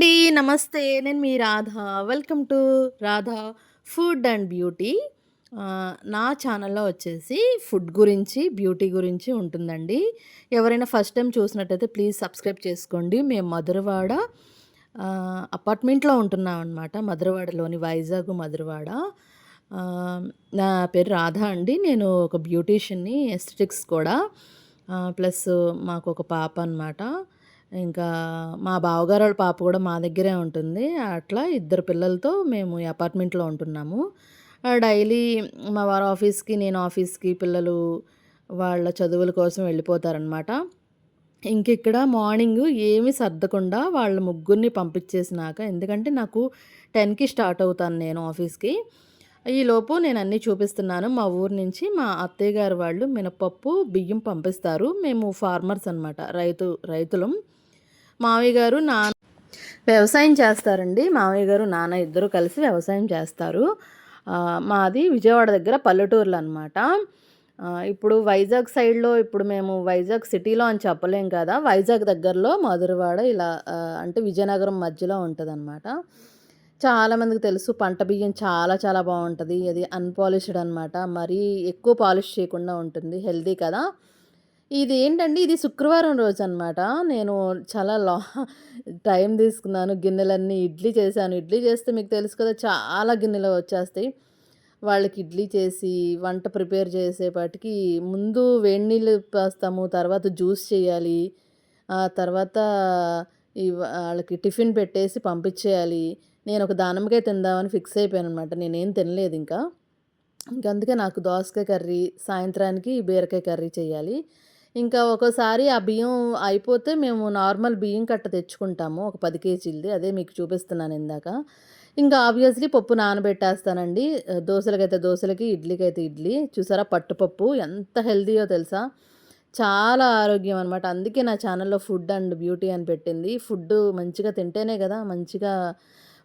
అండి నమస్తే. నేను మీ Radha. Welcome to Radha food and beauty. నా ఛానల్లో వచ్చేసి ఫుడ్ గురించి బ్యూటీ గురించి ఉంటుందండి. ఎవరైనా ఫస్ట్ టైం చూసినట్టయితే ప్లీజ్ సబ్స్క్రైబ్ చేసుకోండి. మేము మధురవాడ అపార్ట్మెంట్లో ఉంటున్నాం అనమాట మధురవాడలోని వైజాగ్ మధురవాడ. నా పేరు రాధ అండి. నేను ఒక బ్యూటీషియన్ని ఎస్థెటిక్స్ కూడా. ప్లస్ మాకు ఒక పాప అనమాట ఇంకా మా బావగారు వాళ్ళ పాప కూడా మా దగ్గరే ఉంటుంది. అట్లా ఇద్దరు పిల్లలతో మేము ఈ అపార్ట్మెంట్లో ఉంటున్నాము. డైలీ మా వారు ఆఫీస్కి నేను ఆఫీస్కి పిల్లలు వాళ్ళ చదువుల కోసం వెళ్ళిపోతారనమాట ఇంక ఇక్కడ మార్నింగ్ ఏమి సర్దకుండా వాళ్ళ ముగ్గురిని పంపించేసినాక ఎందుకంటే నాకు టెన్కి స్టార్ట్ అవుతాను నేను ఆఫీస్కి. ఈలోపు నేను అన్నీ చూపిస్తున్నాను. మా ఊరు నుంచి మా అత్తయ్య గారు వాళ్ళు మినపప్పు బియ్యం పంపిస్తారు. మేము ఫార్మర్స్ అనమాట రైతు రైతులం. మావయ్య గారు నాన్న వ్యవసాయం చేస్తారండి. మావయ్య గారు నాన్న ఇద్దరు కలిసి వ్యవసాయం చేస్తారు. మాది విజయవాడ దగ్గర పల్లెటూర్లు అనమాట ఇప్పుడు వైజాగ్ సైడ్లో ఇప్పుడు మేము వైజాగ్ సిటీలో అని చెప్పలేం కదా. వైజాగ్ దగ్గరలో మధురవాడ ఇలా అంటే విజయనగరం మధ్యలో ఉంటుంది అనమాట చాలామందికి తెలుసు పంట బియ్యం చాలా చాలా బాగుంటుంది. అది అన్పాలిష్డ్ అనమాట. మరీ ఎక్కువ పాలిష్ చేయకుండా ఉంటుంది. హెల్దీ కదా. ఇది ఏంటండి ఇది శుక్రవారం రోజు అనమాట నేను చాలా లా టైం తీసుకున్నాను. గిన్నెలన్నీ ఇడ్లీ చేశాను. ఇడ్లీ చేస్తే మీకు తెలుసు కదా చాలా గిన్నెలు వచ్చేస్తాయి. వాళ్ళకి ఇడ్లీ చేసి వంట ప్రిపేర్ చేసేపాటికి ముందు వేడి నీళ్ళు పోస్తాము తర్వాత జ్యూస్ చేయాలి ఆ తర్వాత ఈ వాళ్ళకి టిఫిన్ పెట్టేసి పంపించేయాలి. నేను ఒక దానిమ్మకాయ తిందామని ఫిక్స్ అయిపోయాను అనమాట నేనేం తినలేదు ఇంకా. ఇంకా అందుకే నాకు దోసకాయ కర్రీ సాయంత్రానికి బీరకాయ కర్రీ చేయాలి. ఇంకా ఒక్కోసారి ఆ బియ్యం అయిపోతే మేము నార్మల్ బియ్యం కట్ట తెచ్చుకుంటాము. ఒక పది కేజీలది. అదే మీకు చూపిస్తున్నాను ఇందాక. ఇంకా ఆబ్వియస్లీ పప్పు నానబెట్టేస్తానండి. దోశలకైతే దోశలకి ఇడ్లీకైతే ఇడ్లీ. చూసారా పట్టుపప్పు ఎంత హెల్తీయో తెలుసా? చాలా ఆరోగ్యం అనమాట అందుకే నా ఛానల్లో ఫుడ్ అండ్ బ్యూటీ అని పెట్టింది. ఫుడ్ మంచిగా తింటేనే కదా మంచిగా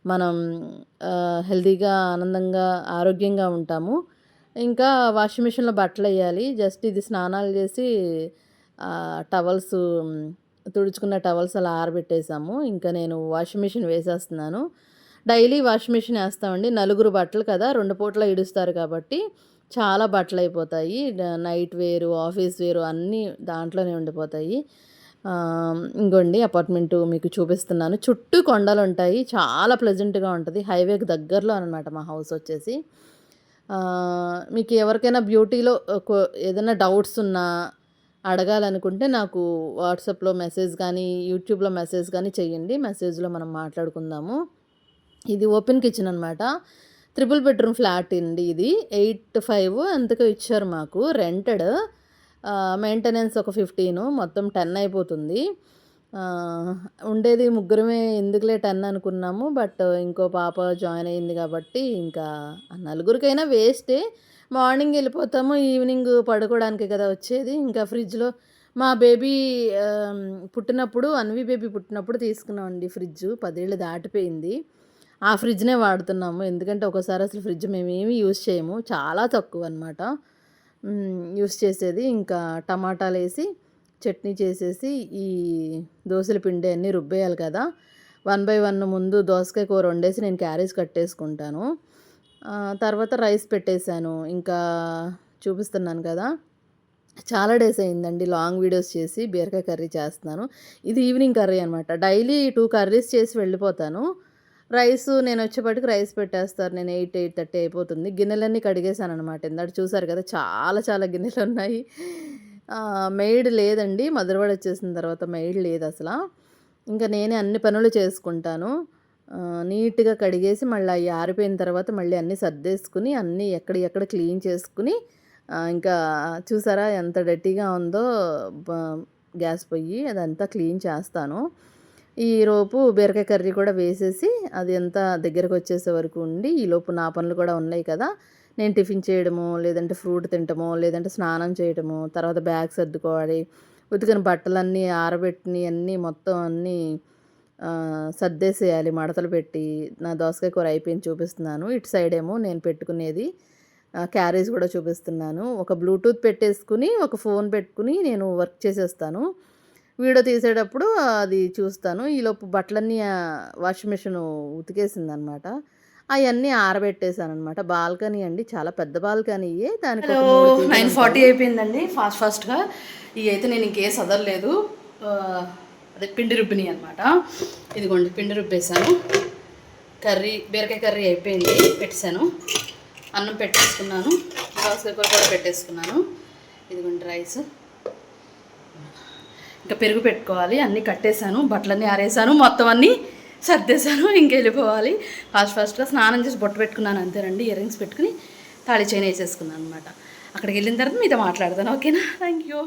మనం హెల్తీగా ఆనందంగా ఆరోగ్యంగా ఉంటాము. ఇంకా వాషింగ్ మిషన్లో బట్టలు వేయాలి. జస్ట్ ఇది స్నానాలు చేసి టవల్స్ తుడుచుకున్న టవల్స్ అలా ఆరబెట్టేసాము. ఇంకా నేను వాషింగ్ మిషన్ వేసేస్తున్నాను. డైలీ వాషింగ్ మిషన్ వేస్తామండి. నలుగురు బట్టలు కదా రెండు పూట్ల ఇడుస్తారు కాబట్టి చాలా బట్టలు అయిపోతాయి. నైట్ వేరు ఆఫీస్ వేరు అన్నీ దాంట్లోనే ఉండిపోతాయి. ఇంకోండి అపార్ట్మెంట్ మీకు చూపిస్తున్నాను. చుట్టూ కొండలు ఉంటాయి చాలా ప్లెజెంట్గా ఉంటుంది. హైవేకి దగ్గరలో అనమాట మా హౌస్ వచ్చేసి. మీకు ఎవరికైనా బ్యూటీలో ఏదైనా డౌట్స్ ఉన్నా అడగాలనుకుంటే నాకు వాట్సాప్లో మెసేజ్ కానీ యూట్యూబ్లో మెసేజ్ కానీ చేయండి మెసేజ్లో మనం మాట్లాడుకుందాము. ఇది ఓపెన్ కిచెన్ అనమాట త్రిపుల్ బెడ్రూమ్ ఫ్లాట్ అండి ఇది. ఎయిట్ ఫైవ్ ఎంతకో ఇచ్చారు మాకు. రెంటెడ్. మెయింటెనెన్స్ ఒక ఫిఫ్టీన్. మొత్తం టెన్ అయిపోతుంది. ఉండేది ముగ్గురమే ఎందుకులే టెన్ అనుకున్నాము బట్ ఇంకో పాప జాయిన్ అయింది కాబట్టి ఇంకా నలుగురికైనా వేస్టే. మార్నింగ్ వెళ్ళిపోతాము ఈవినింగ్ పడుకోవడానికి కదా వచ్చేది. ఇంకా ఫ్రిడ్జ్లో మా బేబీ పుట్టినప్పుడు అన్వి బేబీ పుట్టినప్పుడు తీసుకున్నామండి ఫ్రిడ్జ్. పదేళ్ళు దాటిపోయింది. ఆ ఫ్రిడ్జ్నే వాడుతున్నాము. ఎందుకంటే ఒకసారి అసలు ఫ్రిడ్జ్ మేమేమి యూజ్ చేయము. చాలా తక్కువ అనమాట యూస్ చేసేది. ఇంకా టమాటాలు వేసి చట్నీ చేసేసి ఈ దోశల పిండి అన్నీ రుబ్బేయాలి కదా. వన్ బై వన్ ముందు దోసకాయ కూర వండేసి నేను క్యారేజ్ కట్టేసుకుంటాను. తర్వాత రైస్ పెట్టేశాను. ఇంకా చూపిస్తున్నాను కదా. చాలా డేస్ అయిందండి లాంగ్ వీడియోస్ చేసి బీరకాయ కర్రీ చేస్తున్నాను. ఇది ఈవినింగ్ కర్రీ అనమాట డైలీ టూ కర్రీస్ చేసి వెళ్ళిపోతాను. రైస్ నేను వచ్చేపాటికి రైస్ పెట్టేస్తారు. నేను ఎయిట్ ఎయిట్ థర్టీ అయిపోతుంది. గిన్నెలన్నీ కడిగేశాను అనమాట ఇందాక చూసారు కదా చాలా చాలా గిన్నెలు ఉన్నాయి. మెయిడ్ లేదండి. మధురవాడ వచ్చేసిన తర్వాత మెయిడ్ లేదు అసలు. ఇంకా నేనే అన్ని పనులు చేసుకుంటాను. నీట్గా కడిగేసి మళ్ళీ అవి ఆరిపోయిన తర్వాత మళ్ళీ అన్నీ సర్దేసుకుని అన్నీ ఎక్కడ ఎక్కడ క్లీన్ చేసుకుని ఇంకా చూసారా ఎంత డర్టీగా ఉందో గ్యాస్ పొయ్యి అదంతా క్లీన్ చేస్తాను. ఈలోపు బీరకాయ కర్రీ కూడా వేసేసి అది ఎంత దగ్గరకు వచ్చేసే వరకు ఉండి ఈ లోపు నా పనులు కూడా ఉన్నాయి కదా. నేను టిఫిన్ చేయడము లేదంటే ఫ్రూట్ తింటమో లేదంటే స్నానం చేయడము తర్వాత బ్యాగ్ సర్దుకోవాలి ఉతికిన బట్టలన్నీ ఆరబెట్టిని అన్నీ మొత్తం అన్నీ సర్దేసేయాలి మడతలు పెట్టి. నా దోసకాయ కూర అయిపోయింది చూపిస్తున్నాను. ఇటు సైడ్ ఏమో నేను పెట్టుకునేది క్యారేజ్ కూడా చూపిస్తున్నాను. ఒక బ్లూటూత్ పెట్టేసుకుని ఒక ఫోన్ పెట్టుకుని నేను వర్క్ చేసేస్తాను. వీడియో తీసేటప్పుడు అది చూస్తాను. ఈలోపు బట్టలన్నీ వాషింగ్ మిషన్ ఉతికేసింది అనమాట అవన్నీ ఆరబెట్టేశాను అనమాట బాల్కనీ అండి చాలా పెద్ద బాల్కనీ. దానికి నైన్. ఫార్టీ అయిపోయిందండి ఫాస్ట్ ఫాస్ట్గా. ఇవి అయితే నేను ఇంకే సదరలేదు. అదే పిండి రుబ్బిని అనమాట ఇదిగోండి పిండి రుబ్బేశాను. కర్రీ బీరకాయ కర్రీ అయిపోయింది పెట్టేశాను. అన్నం పెట్టేసుకున్నాను. దోసకాయ కూర కూడా పెట్టేసుకున్నాను. ఇదిగోండి రైస్. ఇంకా పెరుగు పెట్టుకోవాలి అన్నీ కట్టేశాను బట్టలన్నీ ఆరేసాను మొత్తం అన్నీ సర్దేశాను ఇంకెళ్ళిపోవాలి ఫాస్ట్ ఫాస్ట్గా స్నానం చేసి బొట్టు పెట్టుకున్నాను అంతేనండి ఇయర్ రింగ్స్ పెట్టుకుని తాళి చైన్ వేసేసుకున్నాను అనమాట అక్కడికి వెళ్ళిన తర్వాత మీతో మాట్లాడతాను ఓకేనా? Thank you